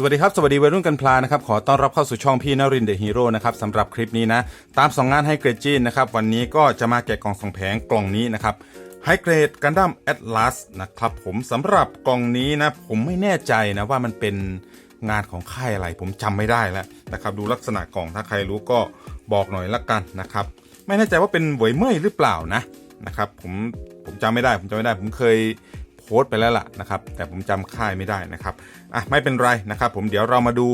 สวัสดีครับ สวัสดีวัยรุ่นกันพลานะครับ ขอต้อนรับเข้าสู่ช่องพี่นรินเดอะฮีโร่นะครับสำหรับคลิปนี้นะ ตามสองงานให้เกรดจีนนะครับ วันนี้ก็จะมาแกะกล่องสองแผงกล่องนี้นะครับไฮเกรดกันดั้มแอตลาสนะครับผมสำหรับกล่องนี้นะ ผมไม่แน่ใจนะว่ามันเป็นงานของค่ายอะไร ผมจำไม่ได้แล้วนะครับ ดูลักษณะกล่องถ้าใครรู้ก็บอกหน่อยละกันนะครับ ไม่แน่ใจว่าเป็นหวยเมยหรือเปล่านะนะครับ ผมผมจำไม่ได้ ผมจำไม่ได้ ผมเคย โพสต์ไปแล้วล่ะนะครับ แต่ผมจำค่ายไม่ได้นะครับอะไม่เป็นไรนะครับผมเดี๋ยวเรามาดู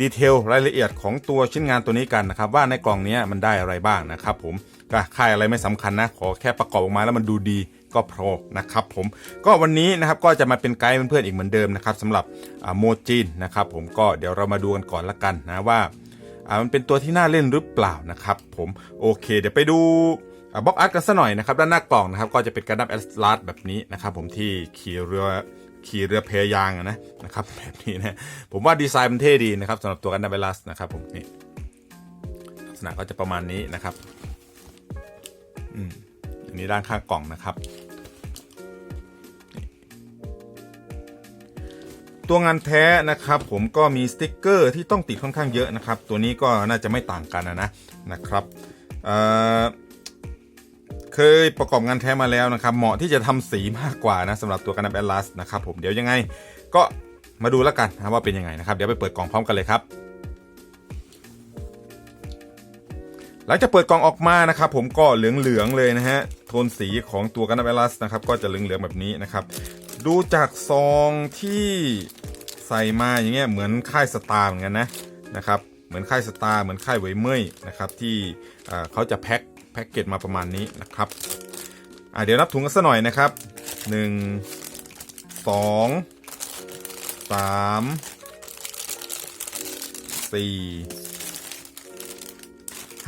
ดีเทลรายละเอียดของตัวชิ้นงานตัวนี้กันนะครับว่าในกล่องนี้มันได้อะไรบ้างนะครับผมก็ค่ายอะไรไม่สำคัญนะขอแค่ประกอบออกมาแล้วมันดูดีก็พอนะครับผมก็วันนี้นะครับก็จะมาเป็นไกด์เพื่อนๆอีกเหมือนเดิมนะครับสำหรับโมจินนะครับผมก็เดี๋ยวเรามาดูกันก่อนละกันนะว่าอ่ามันเป็นตัวที่น่าเล่นหรือเปล่านะครับผมโอเค เดี๋ยวไปดู บล็อกอาร์ตกันสัหน่อยนะครับด้านหน้ากล่องนะครับก็จะเป็นการดับแอสลาดแบบนี้นะครับผมที่ขี่เรือขี่เรือเพยางนะนะครับแบบนี้นะผมว่าดีไซน์มันเท่ดีนะครับสำหรับตัวกันดับแอสลาดนะครับผมนี่ลักษณะก็จะประมาณนี้นะครับอืมอันนี้ด้านข้างกล่องนะครับตัวงานแท้นะครับผมก็มีสติกเกอร์ที่ต้องติดค่อนข้างเยอะนะครับ ตัวนี้ก็น่าจะไม่ต่างกันนะนะครับเอ่อ เคยประกอบงานแท้มาแล้วนะครับ เหมาะที่จะทำสีมากกว่านะสำหรับตัวกันดับแอลลัสนะครับผมเดี๋ยวยังไงก็มาดูแล้วกันนะว่าเป็นยังไงนะครับ เดี๋ยวไปเปิดกล่องพร้อมกันเลยครับ หลังจากเปิดกล่องออกมานะครับผมก็เหลืองๆเลยนะฮะโทนสีของตัวกันดับแอลลัสนะครับก็จะเหลืองๆแบบนี้นะครับ ดูจากซองที่ใส่มาอย่างเงี้ยเหมือนค่ายสตาร์เหมือนกันนะนะครับเหมือนค่ายสตาร์เหมือนค่ายเวยเมยนะครับที่เขาจะแพ็ค แพ็คเกจมาประมาณนี้นะครับอะเดี๋ยวนับถุงกันสักหน่อยนะครับหนึ่งสองสามสี่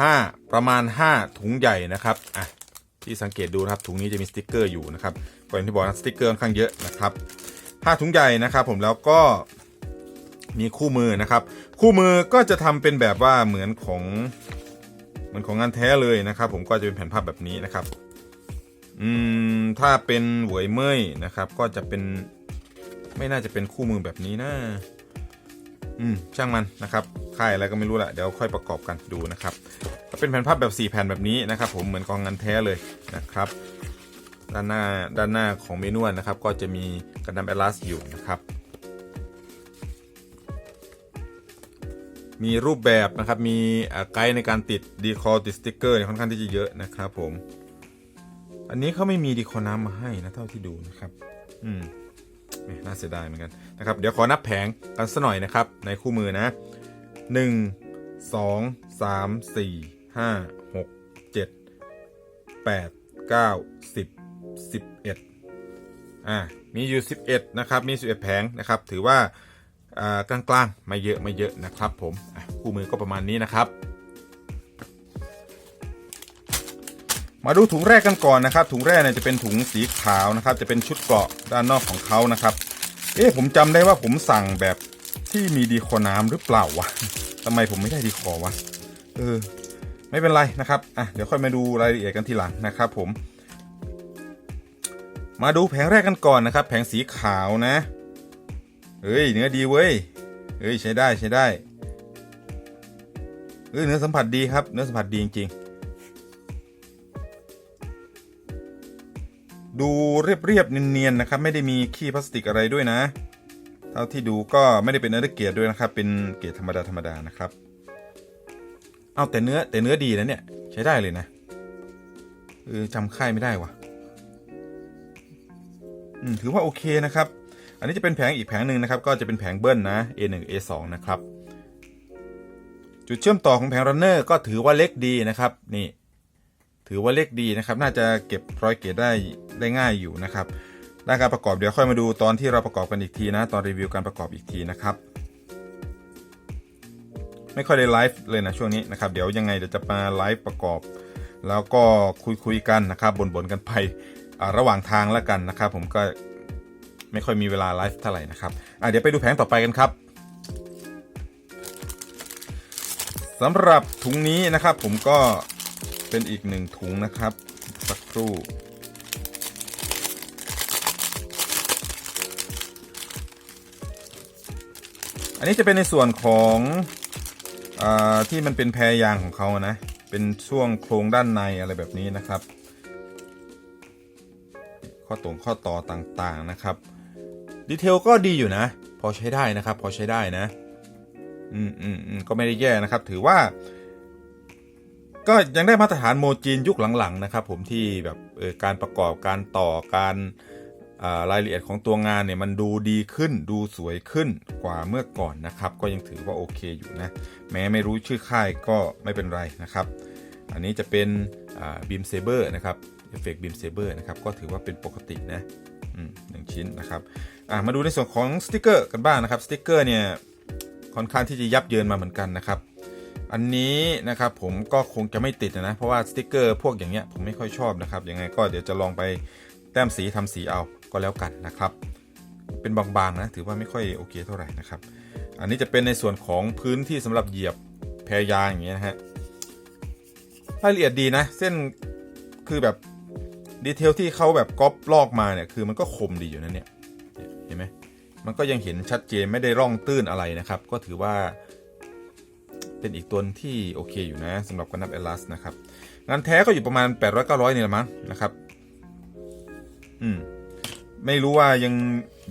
ห้าประมาณ 5 ถุงใหญ่นะครับอะที่สังเกตดูนะครับถุงนี้จะมีสติกเกอร์อยู่นะครับก็อย่างที่บอกนะสติกเกอร์ค่อนข้างเยอะนะครับห้าถุงใหญ่นะครับผมแล้วก็มีคู่มือนะครับ คู่มือก็จะทำเป็นแบบว่าเหมือนของ เหมือนของงานแท้เลยนะครับ ผมก็จะเป็นแผ่นภาพแบบนี้นะครับอืมถ้าเป็นหวยเมยนะครับ ก็จะเป็นไม่น่าจะเป็นคู่มือแบบนี้นะอืมช่างมันนะครับค่ายอะไรก็ไม่รู้แหละเดี๋ยวค่อยประกอบกันดูนะครับก็เป็นแผ่นภาพแบบ 4 แผ่นแบบนี้นะครับ ผมเหมือนกองงานแท้เลยนะครับ ด้านหน้าด้านหน้าของเมนูนะครับ ก็จะมีกระดานแอลลัสอยู่นะครับ มีรูปแบบนะครับ มีไกด์ในการติดดีคอติดสติ๊กเกอร์เนี่ยค่อนข้างที่จะเยอะนะครับผม อันนี้เขาไม่มีดีคอน้ำมาให้นะเท่าที่ดูนะครับ อืมน่าเสียดายเหมือนกันนะครับ เดี๋ยวขอนับแผงกันสักหน่อยนะครับ ในคู่มือนะหนึ่งสองสามสี่ห้าหกเจ็ดแปดเก้าสิบสิบเอ็ดอ่า มีอยู่สิบเอ็ดนะครับ มีสิบเอ็ดแผงนะครับ ถือว่า กลางๆ ไม่เยอะไม่เยอะนะครับผมคู่มือก็ประมาณนี้นะครับ มาดูถุงแรกกันก่อนนะครับ ถุงแรกเนี่ยจะเป็นถุงสีขาวนะครับ จะเป็นชุดเกราะด้านนอกของเขานะครับ เอ๊ะผมจำได้ว่าผมสั่งแบบที่มีดีคอน้ำหรือเปล่าวะทำไมผมไม่ได้ดีคอวะเออไม่เป็นไรนะครับอะเดี๋ยวค่อยมาดูรายละเอียดกันทีหลังนะครับ ผม มาดูแผงแรกกันก่อนนะครับ แผงสีขาวนะ เฮ้ยเนื้อดีเว้ยเฮ้ยใช้ได้ใช้ได้เฮ้ยเนื้อสัมผัสดีครับ เนื้อสัมผัสดีจริงๆ ดูเรียบๆเนียนๆนะครับ ไม่ได้มีขี้พลาสติกอะไรด้วยนะ เท่าที่ดูก็ไม่ได้เป็นเนื้อเกรดด้วยนะครับ เป็นเกรดธรรมดาธรรมดานะครับ เอาแต่เนื้อแต่เนื้อดีนะเนี่ยใช้ได้เลยนะเออจำค่ายไม่ได้วะถือว่าโอเคนะครับ อันนี้จะเป็นแผงอีกแผงหนึ่งนะครับ ก็จะเป็นแผงเบิ้ลนะ A1 A2 นะครับ จุดเชื่อมต่อของแผงรันเนอร์ก็ถือว่าเล็กดีนะครับนี่ถือว่าเล็กดีนะครับ น่าจะเก็บรอยเกรดได้ได้ง่ายอยู่นะครับด้านการประกอบเดี๋ยวค่อยมาดูตอนที่เราประกอบกันอีกทีนะ ตอนรีวิวการประกอบอีกทีนะครับ ไม่ค่อยได้ไลฟ์เลยนะช่วงนี้นะครับ เดี๋ยวยังไงเดี๋ยวจะมาไลฟ์ประกอบ แล้วก็คุยคุยกันนะครับบ่นๆกันไประหว่างทางแล้วกันนะครับ ผมก็ ไม่ค่อยมีเวลาไลฟ์เท่าไหร่นะครับอะเดี๋ยวไปดูแผงต่อไปกันครับสำหรับถุงนี้นะครับ ผมก็เป็นอีกหนึ่งถุงนะครับสักครู่อันนี้จะเป็นในส่วนของอที่มันเป็นแพรยางของเขานะ เป็นช่วงโครงด้านในอะไรแบบนี้นะครับ ข้อตรงข้อต่อต่างๆนะครับ ดีเทลก็ดีอยู่นะ พอใช้ได้นะครับ พอใช้ได้นะ อืมอืมอืมก็ไม่ได้แย่นะครับ ถือว่า ก็ยังได้มาตรฐานโมจินยุคหลังๆนะครับ ผมที่แบบเออการประกอบการต่อการรายละเอียดของตัวงานเนี่ยมันดูดีขึ้นดูสวยขึ้นกว่าเมื่อก่อนนะครับ ก็ยังถือว่าโอเคอยู่นะ แม้ไม่รู้ชื่อค่ายก็ไม่เป็นไรนะครับ อันนี้จะเป็นบีมเซเบอร์นะครับเอฟเฟกต์บีมเซเบอร์นะครับ ก็ถือว่าเป็นปกตินะ หนึ่งชิ้นนะครับอะมาดูในส่วนของสติกเกอร์กันบ้างนะครับสติกเกอร์เนี่ยค่อนข้างที่จะยับเยินมาเหมือนกันนะครับ อันนี้นะครับผมก็คงจะไม่ติดนะเพราะว่าสติกเกอร์พวกอย่างเงี้ยผมไม่ค่อยชอบนะครับยังไงก็เดี๋ยวจะลองไปแต้มสีทำสีเอาก็แล้วกันนะครับ เป็นบางๆนะถือว่าไม่ค่อยโอเคเท่าไหร่นะครับ อันนี้จะเป็นในส่วนของพื้นที่สำหรับเหยียบแพรยางอย่างเงี้ยนะฮะรายละเอียดดีนะ เส้นคือแบบ ดีเทลที่เขาแบบก๊อปลอกมาเนี่ยคือมันก็คมดีอยู่นะเนี่ยเห็นไหมมันก็ยังเห็นชัดเจนไม่ได้ร่องตื้นอะไรนะครับ ก็ถือว่า เป็นอีกตัวที่โอเคอยู่นะสำหรับกันนับเอลัสนะครับงานแท้ก็อยู่ประมาณ8 9 0 0นี่แหละมั้งนะครับอืมไม่รู้ว่ายัง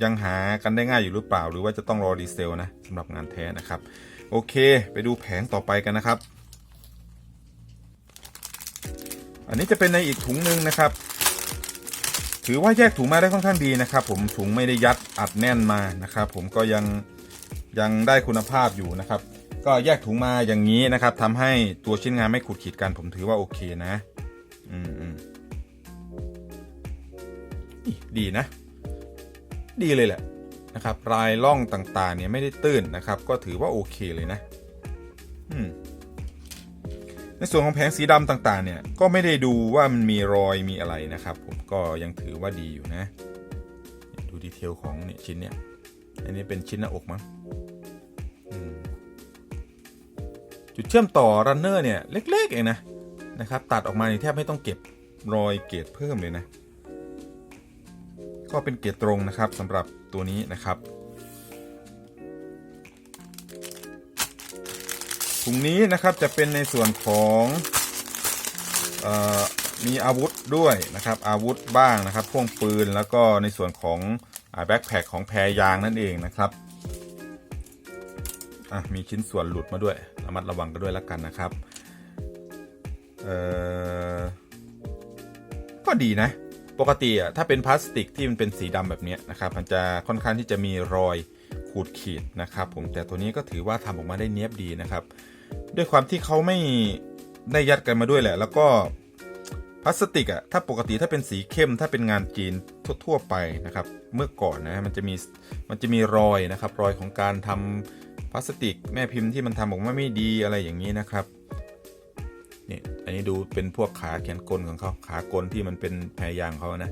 ยังหากันได้ง่ายอยู่หรือเปล่า หรือว่าจะต้องรอรีเซลนะสำหรับงานแท้นะครับ โอเค ไปดูแผงต่อไปกันนะครับ อันนี้จะเป็นในอีกถุงหนึ่งนะครับ ถือว่าแยกถุงมาได้ค่อนข้างดีนะครับ ผมถุงไม่ได้ยัดอัดแน่นมานะครับ ผมก็ยังยังได้คุณภาพอยู่นะครับ ก็แยกถุงมาอย่างนี้นะครับทำให้ตัวชิ้นงานไม่ขูดขีดกัน ผมถือว่าโอเคนะ อืมอืมดีนะ ดีเลยแหละนะครับ รายล่องต่างๆ เนี่ยไม่ได้ตื้นนะครับ ก็ถือว่าโอเคเลยนะ อืม ในส่วนของแผงสีดำต่างๆเนี่ยก็ไม่ได้ดูว่ามันมีรอยมีอะไรนะครับ ผมก็ยังถือว่าดีอยู่นะดูดีเทลของเนี่ยชิ้นเนี่ยอันนี้เป็นชิ้นหน้าอกมั้งจุดเชื่อมต่อรันเนอร์เนี่ยเล็ก ๆ เองนะนะครับ ตัดออกมาแทบไม่ต้องเก็บรอยเกรดเพิ่มเลยนะ ก็เป็นเกรดตรงนะครับสำหรับตัวนี้นะครับ ถุงนี้นะครับจะเป็นในส่วนของออมีอาวุธด้วยนะครับ อาวุธบ้างนะครับพ่วงปืนแล้วก็ในส่วนของแบ็คแพคของแพรยางนั่นเองนะครับมีชิ้นส่วนหลุดมาด้วยระมัดระวังกันด้วยแล้วกันนะครับก็ดีนะ ปกติอะถ้าเป็นพลาสติกที่มันเป็นสีดำแบบนี้นะครับมันจะค่อนข้างที่จะมีรอยขูดขีดนะครับ ผมแต่ตัวนี้ก็ถือว่าทำออกมาได้เนียบดีนะครับ ด้วยความที่เขาไม่ได้ยัดกันมาด้วยแหละ แล้วก็พลาสติกอะถ้าปกติถ้าเป็นสีเข้มถ้าเป็นงานจีนทั่วๆไปนะครับ เมื่อก่อนนะมันจะมีมันจะมีรอยนะครับ รอยของการทำพลาสติกแม่พิมพ์ที่มันทำออกมาไม่ดีอะไรอย่างนี้นะครับนี่อันนี้ดูเป็นพวกขาแขนกลของเขาขากลที่มันเป็นแพรยางของเขานะ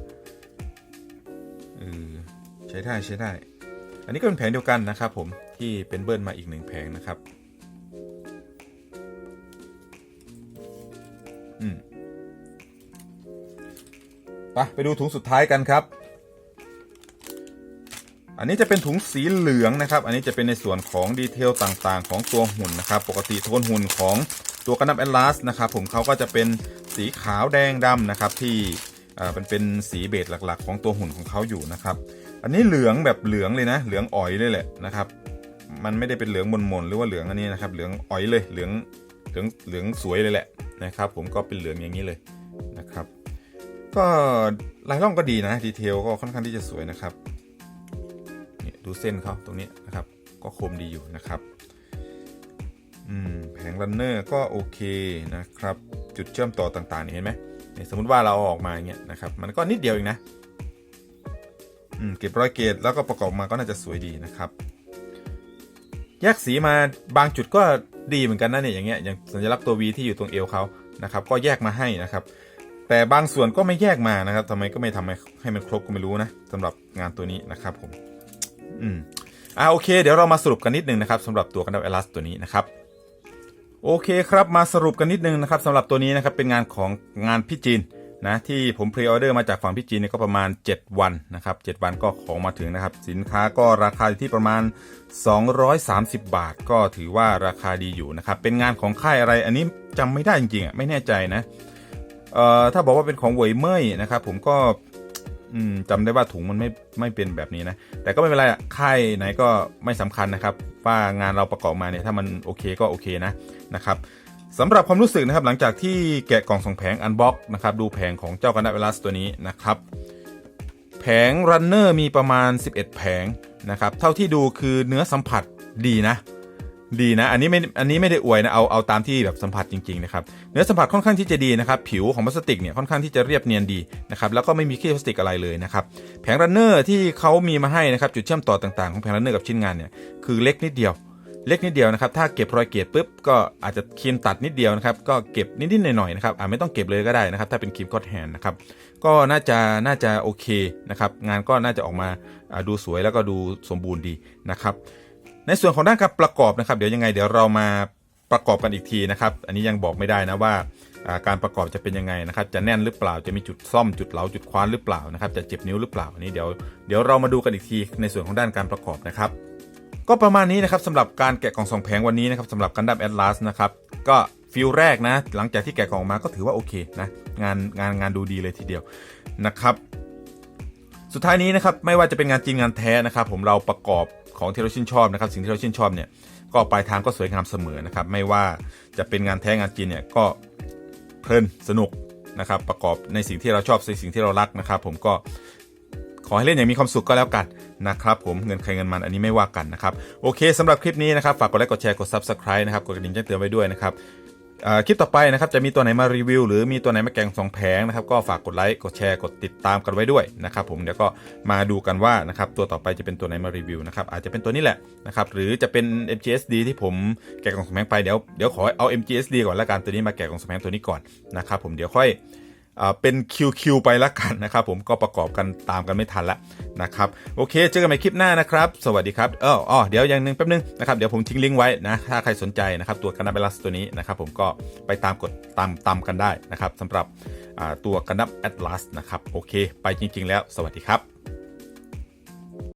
เออใช้ได้ใช้ได้ อันนี้ก็เป็นแผงเดียวกันนะครับ ผมที่เป็นเบิ้ลมาอีกหนึ่งแผงนะครับ อืมไปไปดูถุงสุดท้ายกันครับ อันนี้จะเป็นถุงสีเหลืองนะครับ อันนี้จะเป็นในส่วนของดีเทลต่างๆ ของตัวหุ่นนะครับ ปกติโทนหุ่นของตัวกันดับแอลลาสนะครับผมเขาก็จะเป็นสีขาวแดงดำนะครับที่เป็นเป็นสีเบสหลักๆ ของตัวหุ่นของเขาอยู่นะครับ อันนี้เหลืองแบบเหลืองเลยนะ เหลืองอ๋อยเลยแหละนะครับ มันไม่ได้เป็นเหลืองมนๆหรือว่าเหลืองอันนี้นะครับ เหลืองอ๋อยเลย เหลือง เหลือง เหลืองสวยเลยแหละ นะครับ ผมก็เป็นเหลืองอย่างนี้เลยนะครับ ก็ลายล่องก็ดีนะดีเทลก็ค่อนข้างที่จะสวยนะครับนี่ดูเส้นเขาตรงนี้นะครับ ก็คมดีอยู่นะครับอืมแผงรันเนอร์ก็โอเคนะครับ จุดเชื่อมต่อต่างๆนี่เห็นไหมสมมติว่าเราออกมาอย่างเงี้ยนะครับ มันก็นิดเดียวเองนะอืมเก็บรอยเกตแล้วก็ประกอบมาก็น่าจะสวยดีนะครับ แยกสีมาบางจุดก็ ดีเหมือนกันนะเนี่ยอย่างเงี้ยอย่างสัญลักษณ์ตัว V ที่อยู่ตรงเอวเขานะครับ ก็แยกมาให้นะครับ แต่บางส่วนก็ไม่แยกมานะครับทำไมก็ไม่ทำให้ให้มันครบก็ไม่รู้นะสำหรับงานตัวนี้นะครับผม อืมอ่าโอเค เดี๋ยวเรามาสรุปกันนิดนึงนะครับสำหรับตัวกันดับเอลัสตัวนี้นะครับโอเคครับมาสรุปกันนิดนึงนะครับสำหรับตัวนี้นะครับเป็นงานของงานพี่จีน นะที่ผมพรีออเดอร์มาจากฝั่งพี่จีนเนี่ยก็ประมาณ 7 วันนะครับ 7 วันก็ของมาถึงนะครับ สินค้าก็ราคาอยู่ที่ประมาณ 230 บาท ก็ถือว่าราคาดีอยู่นะครับ เป็นงานของค่ายอะไรอันนี้จำไม่ได้จริงๆอะไม่แน่ใจนะเอ่อถ้าบอกว่าเป็นของเวยเมยนะครับ ผมก็อืมจำได้ว่าถุงมันไม่ไม่เป็นแบบนี้นะ แต่ก็ไม่เป็นไรค่ายไหนก็ไม่สำคัญนะครับ ว่างานเราประกอบมาเนี่ยถ้ามันโอเคก็โอเคนะนะครับ สำหรับความรู้สึกนะครับหลังจากที่แกะกล่องส่งแผงอันบ็อกนะครับดูแผงของเจ้ากันดาเวลัสตัวนี้นะครับแผงรันเนอร์มีประมาณ 11 แผงนะครับเท่าที่ดูคือเนื้อสัมผัสดีนะ ดีนะ อันนี้ไม่อันนี้ไม่ได้อวยนะเอาเอาตามที่แบบสัมผัสจริงๆนะครับเนื้อสัมผัสค่อนข้างที่จะดีนะครับผิวของพลาสติกเนี่ยค่อนข้างที่จะเรียบเนียนดีนะครับแล้วก็ไม่มีขี้พลาสติกอะไรเลยนะครับแผงรันเนอร์ที่เขามีมาให้นะครับจุดเชื่อมต่อต่างๆของแผงรันเนอร์กับชิ้นงานเนี่ยคือเล็กนิดเดียว เล็กนิดเดียวนะครับ ถ้าเก็บรอยเกรดปุ๊บก็อาจจะครีมตัดนิดเดียวนะครับ ก็เก็บนิดๆหน่อยๆนะครับอาจไม่ต้องเก็บเลยก็ได้นะครับ ถ้าเป็นครีมก็อดแฮนนะครับ ก็น่าจะน่าจะโอเคนะครับ งานก็น่าจะออกมาดูสวยแล้วก็ดูสมบูรณ์ดีนะครับ ในส่วนของด้านการประกอบนะครับ เดี๋ยวยังไงเดี๋ยวเรามาประกอบกันอีกทีนะครับ อันนี้ยังบอกไม่ได้นะว่าอ่าการประกอบจะเป็นยังไงนะครับ จะแน่นหรือเปล่า จะมีจุดซ่อมจุดเหลาจุดคว้านหรือเปล่านะครับ จะเจ็บนิ้วหรือเปล่า อันนี้เดี๋ยวเดี๋ยวเรามาดูกันอีกทีในส่วนของด้านการประกอบนะครับ ก็ประมาณนี้นะครับสำหรับการแกะกล่องส่งแผงวันนี้นะครับสำหรับกันดับแอดลาสนะครับก็ฟิลแรกนะ หลังจากที่แกะกล่องมาก็ถือว่าโอเคนะงานงานงานดูดีเลยทีเดียวนะครับ สุดท้ายนี้นะครับไม่ว่าจะเป็นงานจริงงานแท้นะครับ ผมเราประกอบของที่เราชื่นชอบนะครับ สิ่งที่เราชื่นชอบเนี่ยก็ปลายทางก็สวยงามเสมอนะครับ ไม่ว่าจะเป็นงานแท้งานจริงเนี่ยก็เพลินสนุกนะครับ ประกอบในสิ่งที่เราชอบในสิ่งที่เรารักนะครับ ผมก็ขอให้เล่นอย่างมีความสุขก็แล้วกัน นะครับผมเงินใครเงินมันอันนี้ไม่ว่ากันนะครับโอเคสำหรับคลิปนี้นะครับฝากกดไลค์กดแชร์กด subscribe นะครับกดกระดิ่งแจ้งเตือนไว้ด้วยนะครับคลิปต่อไปนะครับจะมีตัวไหนมารีวิว หรือมีตัวไหนมาแกงสองแผงนะครับก็ฝากกดไลค์กดแชร์กดติดตามกันไว้ด้วยนะครับผมเดี๋ยวก็มาดูกันว่านะครับตัวต่อไปจะเป็นตัวไหนมารีวิวนะครับอาจจะเป็นตัวนี้แหละนะครับหรือจะเป็น MGSD ที่ผมแกะกล่องสองแผงไปเดี๋ยวเดี๋ยวขอเอา MGSD ก่อนแล้วกันตัวนี้มาแกะกล่องสองแผงตัวนี้ก่อนนะครับผมเดี๋ยวค่อย เป็นคิวคิวไปละกันนะครับ ผมก็ประกอบกันตามกันไม่ทันละนะครับโอเค เจอกันใหม่คลิปหน้านะครับ สวัสดีครับเอออ๋อเดี๋ยวอย่างหนึ่งแป๊บนึงนะครับเดี๋ยวผมทิ้งลิงก์ไว้นะถ้าใครสนใจนะครับตัวกันดับไวรัสตัวนี้นะครับ ผมก็ไปตามกดตามตามกันได้นะครับสำหรับตัวกันดับแอตลาสนะครับโอเค ไปจริง ๆ แล้ว สวัสดีครับ